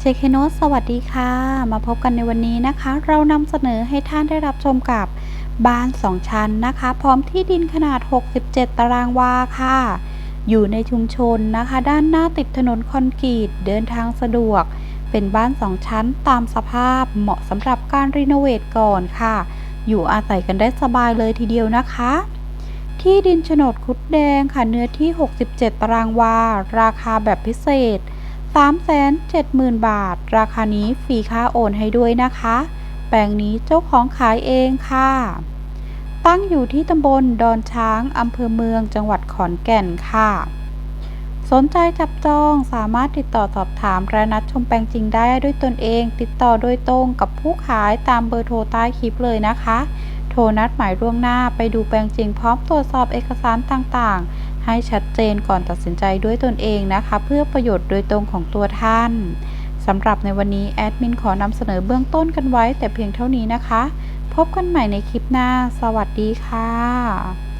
เชคเคโนตสวัสดีค่ะ มาพบกันในวันนี้นะคะ เรานำเสนอให้ท่านได้รับชมกับบ้าน 2 ชั้นนะคะ พร้อมที่ดินขนาด 67 ตารางวาค่ะ อยู่ในชุมชนนะคะ ด้านหน้าติดถนนคอนกรีตเดินทางสะดวก เป็นบ้าน 2 ชั้นตามสภาพเหมาะสำหรับการรีโนเวทก่อนค่ะ อยู่อาศัยกันได้สบายเลยทีเดียวนะคะที่ดินโฉนดคุดแดงค่ะเนื้อที่ 67 ตารางวา ราคาแบบพิเศษ 370,000 บาท ราคานี้ฟรีค่าโอนให้ด้วยนะคะ แปลงนี้เจ้าของขายเองค่ะ ตั้งอยู่ที่ตำบลดอนช้างอำเภอเมืองจังหวัดขอนแก่นค่ะ สนใจจับจองสามารถติดต่อสอบถามและนัดชมแปลงจริงได้ด้วยตนเอง ติดต่อโดยตรงกับผู้ขายตามเบอร์โทรใต้คลิปเลยนะคะ โทรนัดหมายล่วงหน้าไปดูแปลงจริงพร้อมตรวจสอบเอกสารต่างๆ ให้ชัดเจนก่อนตัดสินใจด้วยตนเองนะคะ เพื่อประโยชน์โดยตรงของตัวท่านสำหรับในวันนี้แอดมินขอนำเสนอเบื้องต้นกันไว้แต่เพียงเท่านี้นะคะ พบกันใหม่ในคลิปหน้า สวัสดีค่ะ